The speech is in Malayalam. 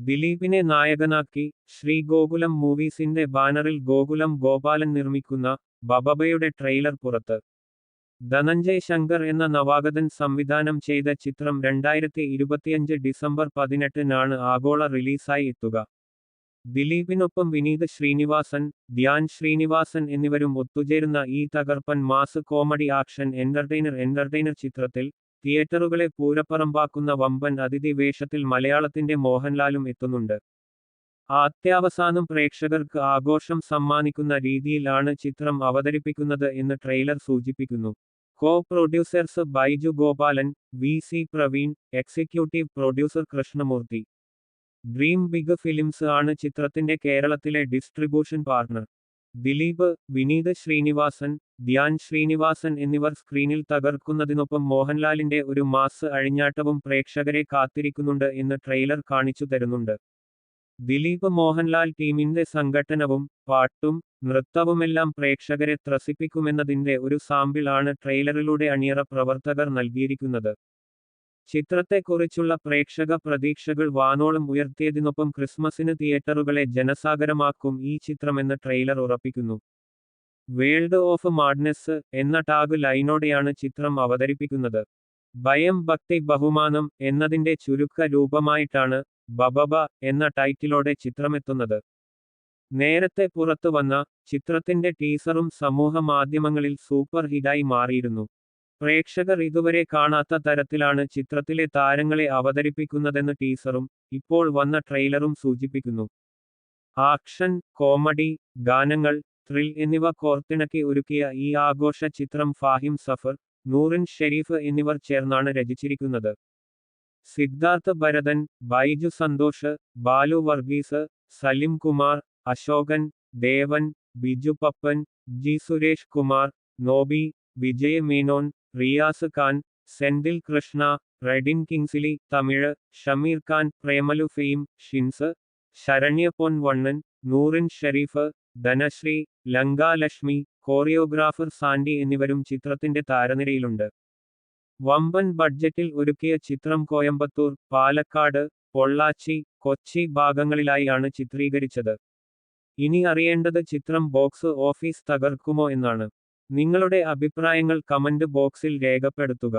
ദിലീപിനെ നായകനാക്കി ശ്രീ ഗോകുലം മൂവീസിന്റെ ബാനറിൽ ഗോകുലം ഗോപാലൻ നിർമ്മിക്കുന്ന ബബബയുടെ ട്രെയിലർ പുറത്ത്. ധനഞ്ജയ് ശങ്കർ എന്ന നവാഗതൻ സംവിധാനം ചെയ്ത ചിത്രം രണ്ടായിരത്തി ഇരുപത്തിയഞ്ച് ഡിസംബർ പതിനെട്ടിനാണ് ആഗോള റിലീസായി എത്തുക. ദിലീപിനൊപ്പം വിനീത് ശ്രീനിവാസൻ ധ്യാൻ ശ്രീനിവാസൻ എന്നിവരും ഒത്തുചേരുന്ന ഈ തകർപ്പൻ mass comedy action entertainer entertainer ചിത്രത്തിൽ തിയേറ്ററുകളെ പൂരപ്പറമ്പാക്കുന്ന വമ്പൻ അതിഥി വേഷത്തിൽ മലയാളത്തിന്റെ മോഹൻലാലും എത്തുന്നുണ്ട്. അത്യാവസാനം പ്രേക്ഷകർക്ക് ആഘോഷം സമ്മാനിക്കുന്ന രീതിയിലാണ് ചിത്രം അവതരിപ്പിക്കുന്നത് എന്ന് ട്രെയിലർ സൂചിപ്പിക്കുന്നു. Co producers Baiju Gopalan V C Praveen executive producer Krishnamoorthy. Dream big films ആണ് ചിത്രത്തിന്റെ കേരളത്തിലെ ഡിസ്ട്രിബ്യൂഷൻ പാർട്ണർ. ദിലീപ് വിനീത് ശ്രീനിവാസൻ ധ്യാൻ ശ്രീനിവാസൻ എന്നിവർ സ്ക്രീനിൽ തകർക്കുന്നതിനൊപ്പം മോഹൻലാലിന്റെ ഒരു മാസ് അഴിഞ്ഞാട്ടവും പ്രേക്ഷകരെ കാത്തിരിക്കുന്നുണ്ട് എന്ന് ട്രെയിലർ കാണിച്ചു തരുന്നുണ്ട്. ദിലീപ് മോഹൻലാൽ ടീമിന്റെ സംഘടനവും പാട്ടും നൃത്തവുമെല്ലാം പ്രേക്ഷകരെ ത്രസിപ്പിക്കുമെന്നതിന്റെ ഒരു സാമ്പിൾ ആണ് ട്രെയിലറിലൂടെ അണിയറ പ്രവർത്തകർ നൽകിയിരിക്കുന്നത്. ചിത്രത്തെക്കുറിച്ചുള്ള പ്രേക്ഷക പ്രതീക്ഷകൾ വാനോളം ഉയർത്തിയതിനൊപ്പം ക്രിസ്മസിന് തിയേറ്ററുകളെ ജനസാഗരമാക്കും ഈ ചിത്രമെന്ന് ട്രെയിലർ ഉറപ്പിക്കുന്നു. വേൾഡ് ഓഫ് മാഡ്നെസ് എന്ന ടാഗ് ലൈനോടെയാണ് ചിത്രം അവതരിപ്പിക്കുന്നത്. ഭയം ഭക്തി ബഹുമാനം എന്നതിന്റെ ചുരുക്ക രൂപമായിട്ടാണ് ബബബ എന്ന ടൈറ്റിലോടെ ചിത്രമെത്തുന്നത്. നേരത്തെ പുറത്തു വന്ന ചിത്രത്തിന്റെ ടീസറും സമൂഹ മാധ്യമങ്ങളിൽ സൂപ്പർ ഹിറ്റായി മാറിയിരുന്നു. പ്രേക്ഷകർ ഇതുവരെ കാണാത്ത തരത്തിലാണ് ചിത്രത്തിലെ താരങ്ങളെ അവതരിപ്പിക്കുന്നതെന്ന് ടീസറും ഇപ്പോൾ വന്ന ട്രെയിലറും സൂചിപ്പിക്കുന്നു. ആക്ഷൻ കോമഡി ഗാനങ്ങൾ ത്രിൽ എന്നിവ കോർത്തിണക്കി ഒരുക്കിയ ഈ ആഘോഷ ചിത്രം ഫാഹിം സഫർ നൂറിൻ ഷെരീഫ് എന്നിവർ ചേർന്നാണ് രചിച്ചിരിക്കുന്നത്. Siddharth Bharathan Baiju Santhosh Balu Varghese Salim Kumar Ashokan Devan Biju Pappan G Suresh Kumar Nobi Vijay Menon Riyaz Khan Senthil Krishna Redin Kingsley Tamil Shameer Khan Premalu fame Shins Saranya Pon Vannan Noorin Shareef Dhanasree Lankalakshmi choreographer Sandy എന്നിവരും ചിത്രത്തിന്റെ താരനിരയിലുണ്ട്. വമ്പൻ ബഡ്ജറ്റിൽ ഒരുക്കിയ ചിത്രം കോയമ്പത്തൂർ പാലക്കാട് പൊള്ളാച്ചി കൊച്ചി ഭാഗങ്ങളിലായാണ് ചിത്രീകരിച്ചത്. ഇനി അറിയേണ്ടത് ചിത്രം ബോക്സ് ഓഫീസ് തകർക്കുമോ എന്നാണ്. നിങ്ങളുടെ അഭിപ്രായങ്ങൾ കമന്റ് ബോക്സിൽ രേഖപ്പെടുത്തുക.